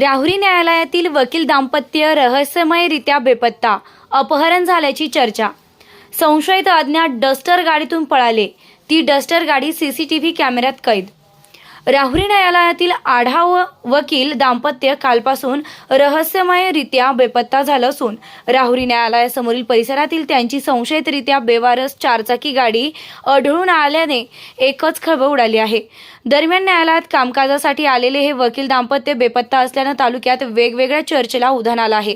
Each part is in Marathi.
राहुरी न्यायालयातील वकील दाम्पत्य रहस्यमयरित्या बेपत्ता अपहरण झाल्याची चर्चा. संशयित अज्ञात डस्टर गाडीतून पळाले. ती डस्टर गाडी सीसीटीव्ही कॅमेऱ्यात कैद. राहुरी न्यायालयातील आढाव वकील दाम्पत्य कालपासून रहस्यमयरित्या बेपत्ता झालं असून राहुरी न्यायालयासमोरील परिसरातील त्यांची संशयितरित्या बेवारस चारचाकी गाडी आढळून आल्याने एकच खळबळ उडाली आहे. दरम्यान न्यायालयात कामकाजासाठी आलेले हे वकील दाम्पत्य बेपत्ता असल्यानं तालुक्यात वेगवेगळ्या चर्चेला उधाण आलं आहे.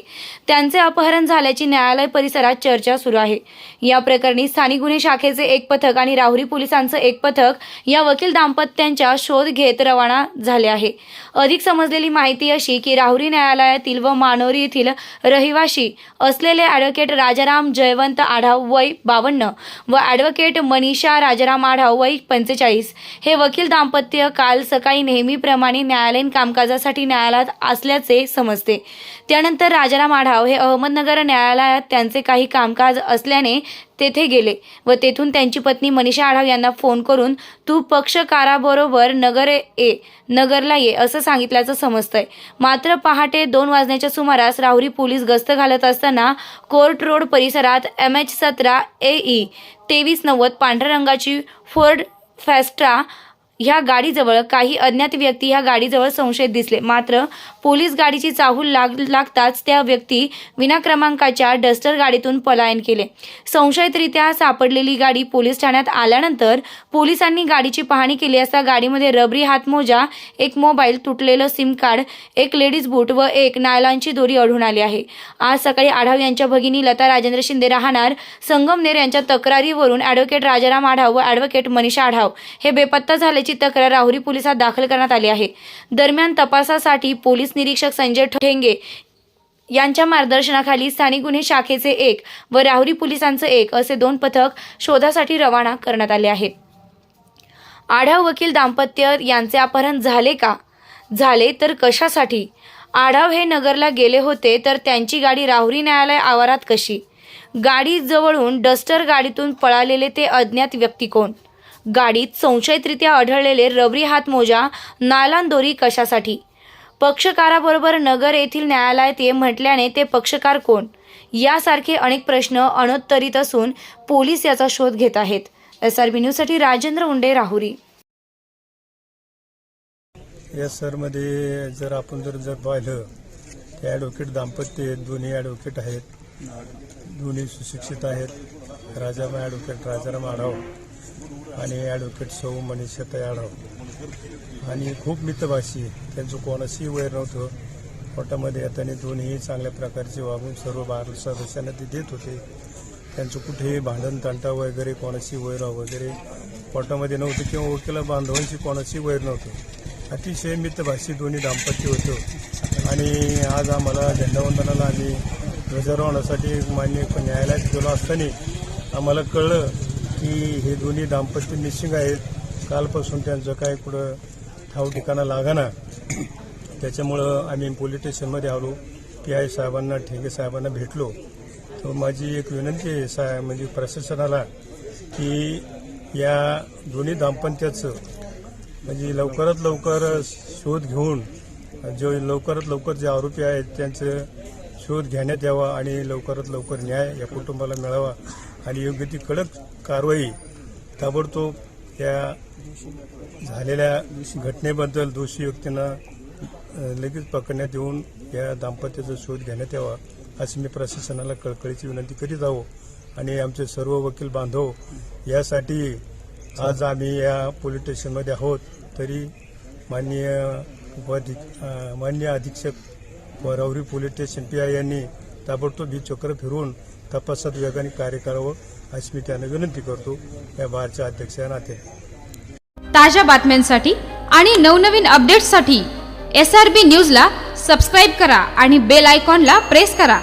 त्यांचे अपहरण झाल्याची न्यायालय परिसरात चर्चा सुरू आहे. या प्रकरणी स्थानिक गुन्हे शाखेचे एक पथक आणि राहुरी पोलिसांचं एक पथक या वकील दाम्पत्यांच्या शोध घेत रवाना झाले आहे. अधिक समजलेली माहिती अशी की राहुरी न्यायालयातील व मानोरी येथील रहिवाशी असलेले ॲडव्होकेट राजाराम जयवंत आढाव वय बावन्न व ॲडव्होकेट मनीषा राजाराम आढाव वय पंचेचाळीस हे वकील दाम्पत्य काल सकाळी नेहमीप्रमाणे न्यायालयीन कामकाजासाठी न्यायालयात असल्याचे समजते. त्यानंतर राजाराम आढाव हे अहमदनगर न्यायालयात त्यांचे काही कामकाज असल्याने तेथे गेले व तेथून त्यांची पत्नी मनीषा आढाव यांना फोन करून तू पक्षकाराबरोबर नगर ए नगरला ये असं सांगितल्याचं समजतंय. मात्र पहाटे दोन वाजण्याच्या सुमारास राहुरी पोलीस गस्त घालत असताना कोर्ट रोड परिसरात एम एच सतरा ए ई तेवीस नव्वद पांढऱ्या रंगाची फोर्ड फॅस्ट्रा ह्या गाडीजवळ काही अज्ञात व्यक्ती ह्या गाडीजवळ संशयित दिसले. मात्र पोलीस गाडीची चाहूल लाग लागताच त्या व्यक्ती विना क्रमांकाच्या डस्टर गाडीतून पलायन केले. संशयितरित्या सापडलेली गाडी पोलीस ठाण्यात आल्यानंतर पोलिसांनी गाडीची पाहणी केली असता गाडीमध्ये रबरी हातमोजा एक मोबाईल तुटलेलं सिम कार्ड एक लेडीज बूट व एक नायलॉनची दोरी आढळून आली आहे. आज सकाळी आढाव यांच्या भगिनी लता राजेंद्र शिंदे राहणार संगमनेर यांच्या तक्रारीवरून ॲडव्होकेट राजाराम आढाव व ॲडव्होकेट मनीषा आढाव. हे बेपत्ता झाल्याची तक्रार राहुरी पोलिसात दाखल करण्यात आली आहे. दरम्यान तपासासाठी पोलीस निरीक्षक संजय ठेंगे यांच्या मार्गदर्शनाखाली स्थानिक गुन्हे शाखेचे एक व राहुरी पोलिसांचं एक असे दोन पथक शोधासाठी रवाना करण्यात आले आहे आढाव वकील दाम्पत्य यांचे अपहरण झाले का? झाले तर कशासाठी? आढाव हे नगरला गेले होते तर त्यांची गाडी राहुरी न्यायालय आवारात कशी? गाडी जवळून डस्टर गाडीतून पळालेले ते अज्ञात व्यक्ती कोण? गाडीत संशयितरित्या आढळलेले रबरी हातमोजा नालान कशासाठी? पक्षकाराबरोबर नगर येथील न्यायालयात ये म्हटल्याने ते पक्षकार कोण? यासारखे अनेक प्रश्न अनुत्तरित असून पोलीस याचा शोध घेत आहेत. एस आर बी न्यूजसाठी राजेंद्र उंडे राहुरी. या सरमध्ये जर आपण जर जर पाहिलं ते ॲडव्होकेट दाम्पत्य आहेत दोन्ही ॲडव्होकेट आहेत. दोन्ही सुशिक्षित आहेत. राजाराम ॲडव्होकेट राजाराम आढाव. आणि ॲडव्होकेट सौ मनीष आढाव आणि खूप मितभाषी त्यांचं कोणाशी वैर नव्हतं. कोर्टामध्ये येताना दोन्ही चांगल्या प्रकारचे वागून सर्व बार सदस्यांना ते देत होते. त्यांचं कुठेही भांडण तंटा वगैरे कोणाशी वैर वगैरे कोर्टामध्ये नव्हतं किंवा वकिला बांधवांशी कोणाशी वैर नव्हतं. अतिशय मितभाषी दोन्ही दाम्पत्य होतं. आणि आज आम्हाला झेंडावंदनाला आम्ही ध्वजारोहणासाठी मान्य न्यायालयात गेलो असताना आम्हाला कळलं की हे दोन्ही दाम्पत्य मिसिंग आहेत. कालपासून त्यांचं काय कुठं ठाव ठिकाणा लागाना. त्याच्यामुळं आम्ही पोलीस स्टेशनमध्ये आलो. पी आय साहेबांना ठेंगे साहेबांना भेटलो. तर माझी एक विनंती आहे सा म्हणजे प्रशासनाला की या दोन्ही दाम्पत्याचं म्हणजे लवकरात लवकर शोध घेऊन जो लवकरात लवकर जे आरोपी आहेत त्यांचं शोध घेण्यात यावा आणि लवकरात लवकर न्याय या कुटुंबाला मिळावा आणि योग्य ती कडक कारवाई ताबडतोब या झालेल्या घटनेबद्दल दोषी व्यक्तींना लगेच पकडण्यात येऊन या दाम्पत्याचा शोध घेण्यात यावा अशी मी प्रशासनाला कळकळीची विनंती करीत आहो. आणि आमचे सर्व वकील बांधव यासाठी आज आम्ही या पोलीस स्टेशनमध्ये आहोत तरी माननीय उपाधी माननीय अधीक्षक वरावरी पोलीस स्टेशन पी आय यांनी ताबडतोब ही चक्र फिरवून तपासात वेगाने कार्य करावं अशी मी त्यांना विनंती करतो. या बारच्या अध्यक्ष नाते ताज्या बातम्यांसाठी आणि नवनवीन अपडेट्ससाठी एस आर बी न्यूजला सबस्क्राईब करा आणि बेल आयकॉनला प्रेस करा.